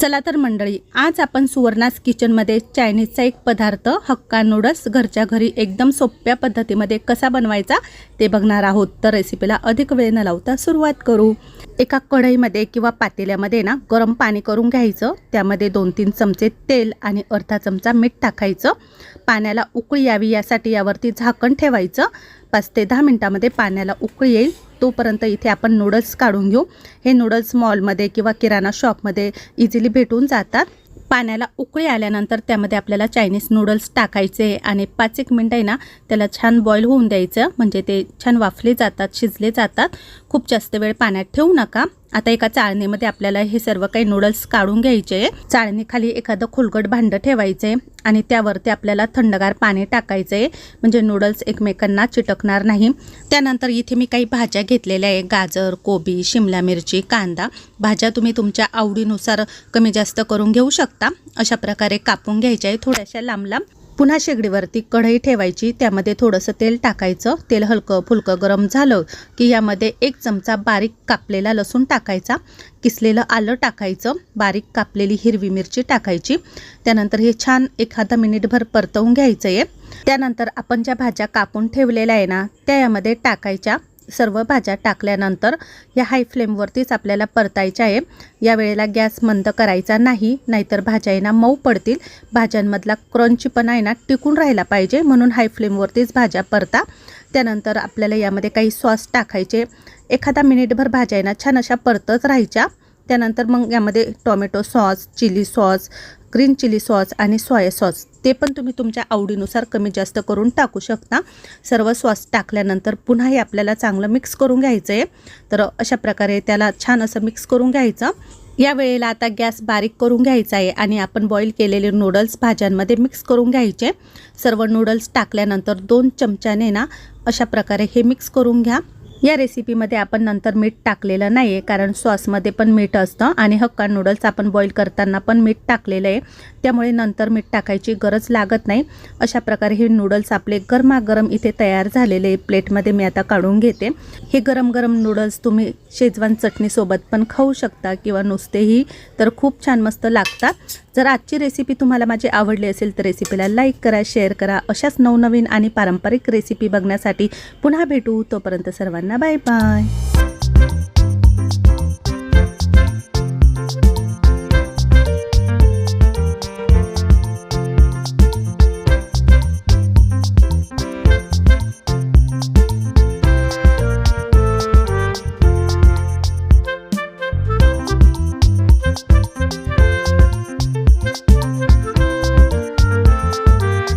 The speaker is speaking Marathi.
चला तर मंडळी आज आपण सुवर्णास किचनमध्ये चायनीजचा एक पदार्थ हक्का नूडल्स घरच्या घरी एकदम सोप्या पद्धतीमध्ये कसा बनवायचा ते बघणार आहोत. तर रेसिपीला अधिक वेळ न लावता सुरुवात करू. एका कढईमध्ये किंवा पातेल्यामध्ये ना गरम पाणी करून घ्यायचं त्यामध्ये दोन तीन चमचे तेल आणि अर्धा चमचा मीठ टाकायचं. पाण्याला उकळी यावी यासाठी यावरती झाकण ठेवायचं. पाच ते दहा मिनटामध्ये पाण्याला उकळी येईल. तोपर्यंत इथे आपण नूडल्स काढून घेऊ. हे नूडल्स मॉलमध्ये किंवा किराणा शॉपमध्ये इझिली भेटून जातात. पाण्याला उकळी आल्यानंतर त्यामध्ये आपल्याला चायनीज नूडल्स टाकायचे आणि पाच एक मिनटं आहे ना त्याला छान बॉईल होऊन द्यायचं. म्हणजे ते छान वाफले जातात शिजले जातात. खूप जास्त वेळ पाण्यात ठेवू नका. आता एका चाळणीमध्ये आपल्याला हे सर्व काही नूडल्स काढून घ्यायचे. चाळणीखाली एखादं खुलगट भांडं ठेवायचे आणि त्यावरती आपल्याला थंडगार पाणी टाकायचे. म्हणजे नूडल्स एकमेकांना चिटकणार नाही. त्यानंतर इथे मी काही भाज्या घेतलेल्या आहे. गाजर कोबी शिमला मिरची कांदा. भाज्या तुम्ही तुमच्या आवडीनुसार कमी जास्त करून घेऊ शकता. अशा प्रकारे कापून घ्यायच्या आहे. थोड्याशा लांब लांब पुन्हा शेगडीवरती कढई ठेवायची त्यामध्ये थोडंसं तेल टाकायचं. तेल हलकं फुलकं गरम झालं की यामध्ये एक चमचा बारीक कापलेला लसूण टाकायचा. किसलेलं आलं टाकायचं. बारीक कापलेली हिरवी मिरची टाकायची. त्यानंतर हे छान एखादा मिनिटभर परतवून घ्यायचं आहे त्यानंतर आपण ज्या भाज्या कापून ठेवलेल्या आहे ना त्या यामध्ये टाकायच्या. सर्व भाज्या टाकल्यानंतर या हाय फ्लेमवरतीच आपल्याला परतायच्या आहे. या वेळेला गॅस मंद करायचा नाही नाहीतर भाज्या आहे ना मऊ पडतील. भाज्यांमधला क्रंचपणा आहे ना टिकून राहिला पाहिजे म्हणून हाय फ्लेमवरतीच भाज्या परता. त्यानंतर आपल्याला यामध्ये काही सॉस टाकायचे. एखादा मिनिटभर भाज्या आहे ना छान अशा परतच राहायच्या. त्यानंतर मग यामध्ये tomato sauce chilli sauce green chilli sauce आणि सोया सॉस. ते पण तुम्ही तुमच्या आवडीनुसार कमी जास्त करून टाकू शकता. सर्व सॉस टाकल्यानंतर पुन्हा हे आपल्याला चांगलं मिक्स करून घ्यायचं आहे तर अशा प्रकारे त्याला छान असं मिक्स करून घ्यायचं. या वेळेला आता गॅस बारीक करून घ्यायचा आहे आणि आपण बॉईल केलेले नूडल्स भाज्यांमध्ये मिक्स करून घ्यायचे. सर्व नूडल्स टाकल्यानंतर दोन चमच्याने ना अशा प्रकारे हे मिक्स करून घ्या. या रेसिपीमध्ये आपण नंतर मीठ टाकलेलं नाही आहे कारण सॉसमध्ये पण मीठ असतं आणि हक्का नूडल्स आपण बॉईल करताना पण मीठ टाकलेलं आहे. त्यामुळे नंतर मीठ टाकायची गरज लागत नाही. अशा प्रकारे हे नूडल्स आपले गरमागरम इथे तयार झालेले प्लेटमध्ये मी आता काढून घेते. हे गरम गरम नूडल्स तुम्ही शेजवान चटणीसोबत पण खाऊ शकता किंवा नुसतेही तर खूप छान मस्त लागतात. जर आजची रेसिपी तुम्हाला माझी आवडली असेल तर रेसिपीला लाईक करा शेअर करा. अशाच नवनवीन आणि पारंपरिक रेसिपी बघण्यासाठी पुन्हा भेटू. तोपर्यंत सर्वांना बाय बाय